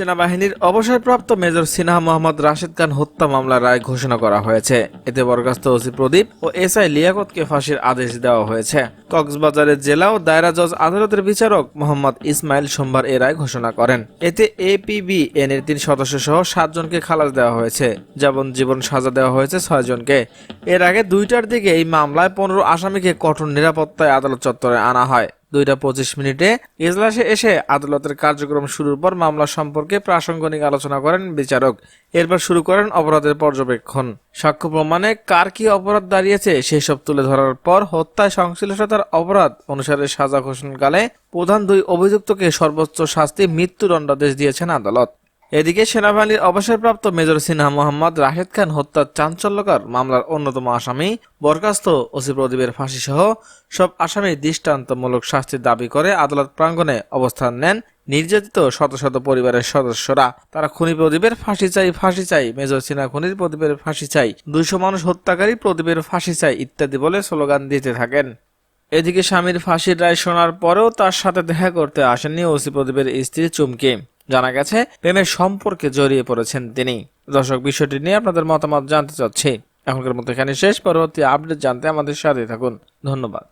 সেনাবাহিনীর অবসরপ্রাপ্ত মেজর সিনহা মোহাম্মদ রাশেদ খান হত্যা মামলার রায় ঘোষণা করা হয়েছে। এতে বরখাস্ত ওসি প্রদীপ ও এসআই লিয়াকতকে ফাঁসির আদেশ দেওয়া হয়েছে। কক্সবাজারের জেলা ও দায়রা জজ আদালতের বিচারক মোহাম্মদ ইসমাইল সোমবার এ রায় ঘোষণা করেন। এতে এপিবি এন এর তিন সদস্য সহ সাতজনকে খালাস দেওয়া হয়েছে। যেমন জীবন সাজা দেওয়া হয়েছে ছয়জনকে এর আগে দুইটার দিকে এই মামলায় পনেরো আসামিকে কঠোর নিরাপত্তায় আদালত চত্বরে আনা হয়। দুইটা পঁচিশ মিনিটে এজলাসে এসে আদালতের কার্যক্রম শুরুর পর মামলা সম্পর্কে প্রাসঙ্গিক আলোচনা করেন বিচারক। এরপর শুরু করেন অপরাধের পর্যবেক্ষণ। সাক্ষ্য প্রমাণে কার কি অপরাধ দাঁড়িয়েছে সেসব তুলে ধরার পর হত্যায় সংশ্লিষ্টতার অপরাধ অনুসারে সাজা ঘোষণাকালে প্রধান দুই অভিযুক্তকে সর্বোচ্চ শাস্তি মৃত্যুদণ্ডাদেশ দিয়েছেন আদালত। এদিকে সেনাবাহিনীর অবসরপ্রাপ্ত মেজর সিনহা মোহাম্মদ রাশেদ খান হত্যার চাঞ্চল্যকর মামলার অন্যতম আসামি বরখাস্ত ওসি প্রদীপের ফাঁসি সহ সব আসামি দৃষ্টান্তমূলক শাস্তির দাবি করে আদালত প্রাঙ্গণে অবস্থান নেন নির্যাতিত শত শত পরিবারের সদস্যরা। তারা খুনি প্রদীপের ফাঁসি চাই ফাঁসি চাই, মেজর সিনহা খুনির প্রদীপের ফাঁসি চাই, দুইশো মানুষ হত্যাকারী প্রদীপের ফাঁসি চাই ইত্যাদি বলে স্লোগান দিতে থাকেন। এদিকে স্বামীর ফাঁসির রায় শোনার পরেও তার সাথে দেখা করতে আসেননি ওসি প্রদীপের স্ত্রী চুমকি। জানা গেছে প্রেমের সম্পর্কে জড়িয়ে পড়েছেন তিনি। দর্শক, বিষয়টি নিয়ে আপনাদের মতামত জানতে চাচ্ছি। এখনকার মতো এখানে শেষ। পরবর্তী আপডেট জানতে আমাদের সাথে থাকুন। ধন্যবাদ।